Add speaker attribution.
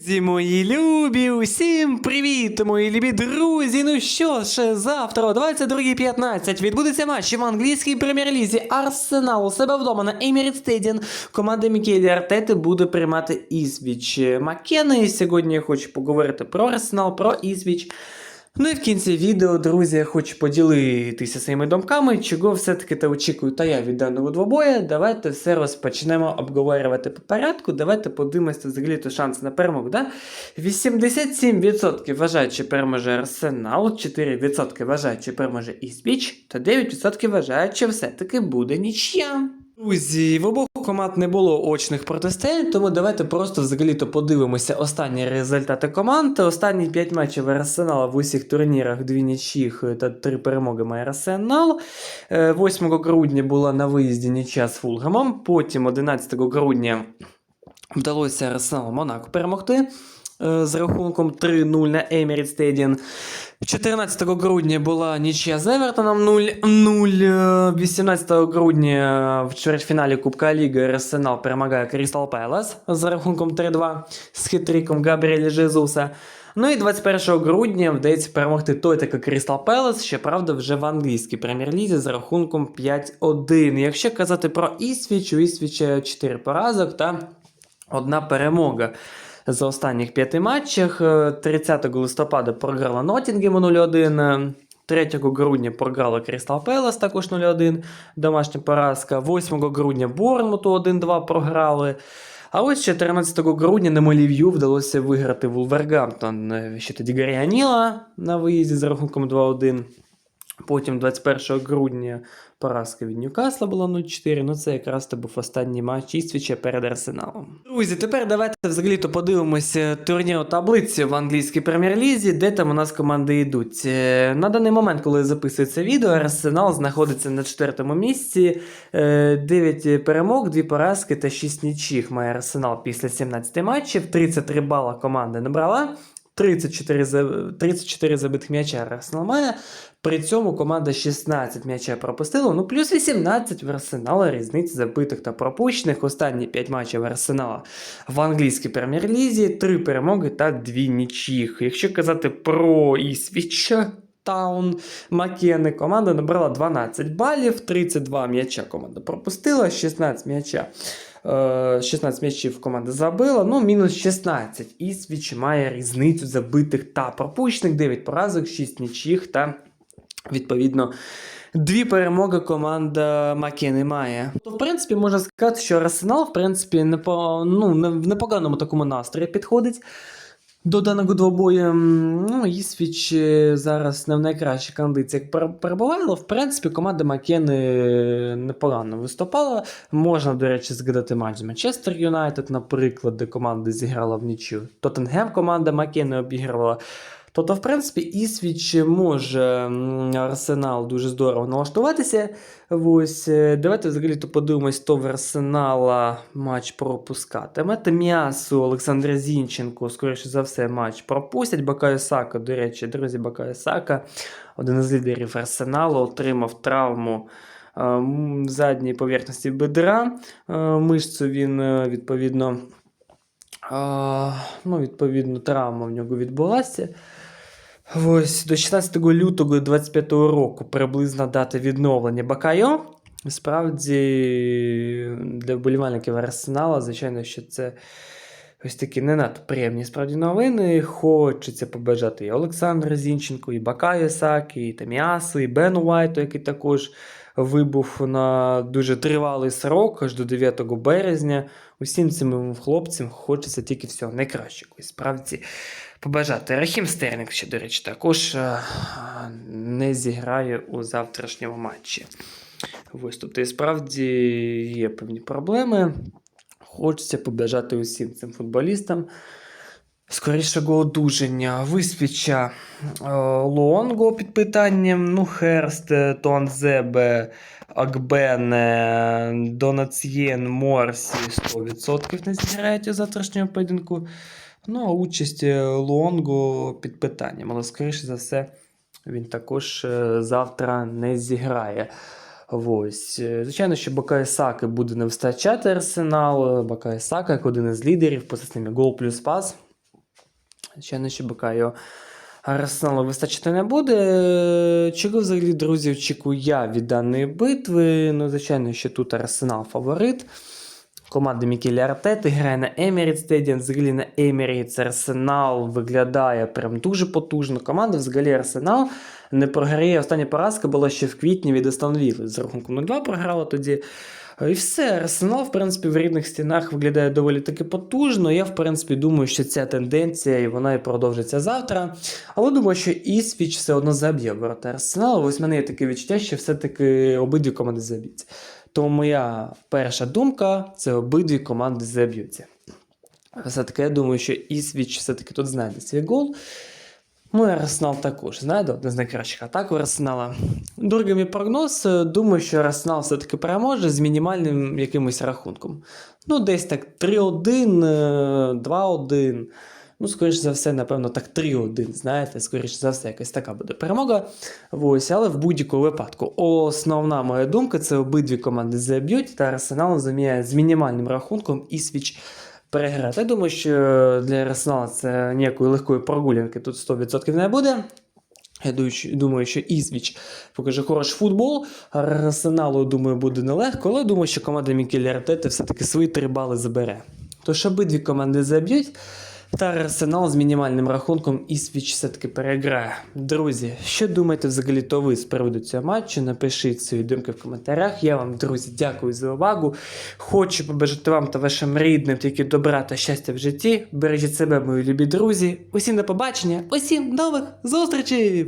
Speaker 1: Друзі, мої любі, усім привіт, мої любі друзі. Ну що ж, завтра о 22.15 відбудеться матч в англійській прем'єр-лізі Арсенал у себе вдома на Emirates Стедін. Команда Мікелі Артети буде приймати Ізвіч Макена. І сьогодні я хочу поговорити про Арсенал, про Ісвіч. Ну і в кінці відео, друзі, я хочу поділитися своїми думками, чого все-таки та очікую та я від даного двобоя. Давайте все розпочнемо обговорювати по порядку. Давайте подивимося взагалі то шанс на перемогу. Да? 87% вважають, що переможе Арсенал, 4% вважають, що переможе Іспіч, та 9% вважають, що все-таки буде нічия. Друзі, в обох команд не було очних протистоянь, тому давайте просто взагалі-то подивимося останні результати команд. Останні 5 матчів Арсенала в усіх турнірах, дві нічіх та три перемоги має Арсенал. Е, 8 грудня була на виїзді ніча з Фулгамом, потім 11 грудня вдалося Арсеналу Монако перемогти е, з рахунком 3-0 на Emirates Stadium. 14 грудня була нічия з Евертоном 0-0. 18 грудня в чвертьфіналі Кубка Ліги Арсенал перемагає Крістал Пелас з рахунком 3-2 з хитриком Габріеля Жезуса. Ну і 21 грудня вдається перемогти той таки Крістал Пелас, щоправда, вже в англійській прем'єр-лізі з рахунком 5-1. Якщо казати про Ісвіч, у Ісвіча 4 поразок та одна перемога. За останніх п'яти матчах Е, 30 листопада програла Ноттінгему 0-1. 3 грудня програла Крістал Пелас також 0-1, домашня поразка. 8 грудня Борнмуту 1-2 програли. А ось 14 грудня на Малів'ю вдалося виграти Вулвергамптон. Е, Ще тоді Гаріаніла на виїзді з рахунком 2-1. Потім 21 грудня поразка від Ньюкасла була 0-4. Ну це якраз то був останній матч Іствіча перед Арсеналом. Друзі, тепер давайте взагалі-то подивимося турніру таблиці в англійській прем'єр-лізі, де там у нас команди йдуть. Е, На даний момент, коли записується відео, Арсенал знаходиться на четвертому місці. 9 перемог, 2 поразки та 6 нічих має Арсенал після 17 матчів. 33 бала команда набрала. 34, 34 забитих м'яча Арсенал має. При цьому команда 16 м'яча пропустила, ну плюс 18 в Арсенала різниці забитих та пропущених. Останні 5 матчів Арсенала в англійській прем'єр-лізі, 3 перемоги та 2 нічих. Якщо казати про Ісвіч Таун Макіни, команда набрала 12 балів, 32 м'яча команда пропустила, 16 м'яча. е, 16 м'ячів команда забила, ну мінус 16. Ісвіч має різницю забитих та пропущених, 9 поразок, 6 нічих та відповідно. Дві перемоги команда Макіни має. То, в принципі, можна сказати, що Арсенал, в принципі, не по, ну, не, в непоганому такому настрої підходить до даного двобою. Ну, Ісвіч е, зараз не в найкращій кондиціях пер- перебуває, але в принципі команда Макени непогано виступала. Можна, до речі, згадати матч з Манчестер Юнайтед, наприклад, де команда зіграла в нічю. Тоттенгем команда Макени обігрувала. Тобто, в принципі, Ісвіч може Арсенал дуже здорово налаштуватися. Ось, е, давайте взагалі то подивимось, хто в Арсенала матч пропускатиме. М'ясо Олександра Зінченко, скоріше за все, матч пропустять. Бакаю Сака, до речі, друзі, Бакаю Сака, один із лідерів Арсеналу, отримав травму. е, м, Задньої поверхності бедра. Е, Мишцю він е, відповідно, ну, відповідно, травма в нього відбулася. Ось до 16 лютого 25 року приблизна дата відновлення Бакайо. Справді, для вболівальників Арсенала, звичайно, що це ось такі не надто приємні справді новини. Хочеться побажати і Олександру Зінченку, і Бакаю Сакі, і Таміасу, і Бену Уайту, який також вибув на дуже тривалий срок, аж до 9 березня. Усім цим хлопцям хочеться тільки всього найкращого. І справді побажати. Рахім Стерлінг, ще, до речі, також е, не зіграє у завтрашньому матчі. Ось, тобто, і справді є певні проблеми. Хочеться побажати усім цим футболістам. Скорішого одужання, висвіча е, Лонго під питанням, ну, Херст, е, Туанзебе, Акбене, Донацієн, Морсі 100% не зіграють у завтрашньому поєдинку. Ну, а участь е, Лонго під питанням, але скоріше за все, він також завтра не зіграє. Ось. Звичайно, що Бакай Саки буде не вистачати арсенал. Бакай Сака, як один із лідерів по системі гол плюс пас. Звичайно, не Бакайо Арсеналу вистачити не буде. Чого взагалі, друзі, очікую я від даної битви? Ну, звичайно, що тут Арсенал фаворит. Команда Мікелі Артети грає на Emirates Stadium. Взагалі на Emirates Арсенал виглядає прям дуже потужно. Команда взагалі Арсенал не програє. Остання поразка була ще в квітні від Вілли. З рахунком 0-2 програла тоді. І все, Арсенал, в принципі, в рідних стінах виглядає доволі таки потужно. Я, в принципі, думаю, що ця тенденція і вона і продовжиться завтра. Але думаю, що Ісвіч все одно заб'є ворота Арсеналу. Ось в мене є таке відчуття, що все-таки обидві команди заб'ються. Тому моя перша думка це обидві команди заб'ються. Все-таки я думаю, що Ісвіч все-таки тут знайде свій гол. Ну і Арсенал також знайде один з найкращих атак у Арсенала. Другий мій прогноз. е, Думаю, що Арсенал все-таки переможе з мінімальним якимось рахунком. Ну, десь так 3-1, е, 2-1. Ну, скоріш за все, напевно, так 3-1, знаєте, скоріш за все, якась така буде перемога. Ось, але в будь-якому випадку. Основна моя думка це обидві команди заб'ють, та Арсенал заміняє з мінімальним рахунком і свіч переграти. Я думаю, що для Арсенала це ніякої легкої прогулянки тут 100% не буде. Я думаю, що- Ізвіч покаже хороший футбол. Арсеналу, думаю, буде нелегко, але думаю, що команда Мікеля Артети все-таки свої три бали забере. Тож обидві команди заб'ють. Та Арсенал з мінімальним рахунком Ісвіч все-таки переграє. Друзі, що думаєте взагалі то ви з приводу цього матчу? Напишіть свої думки в коментарях. Я вам, друзі, дякую за увагу. Хочу побажати вам та вашим рідним тільки добра та щастя в житті. Бережіть себе, мої любі друзі. Усім до побачення, усім нових зустрічей!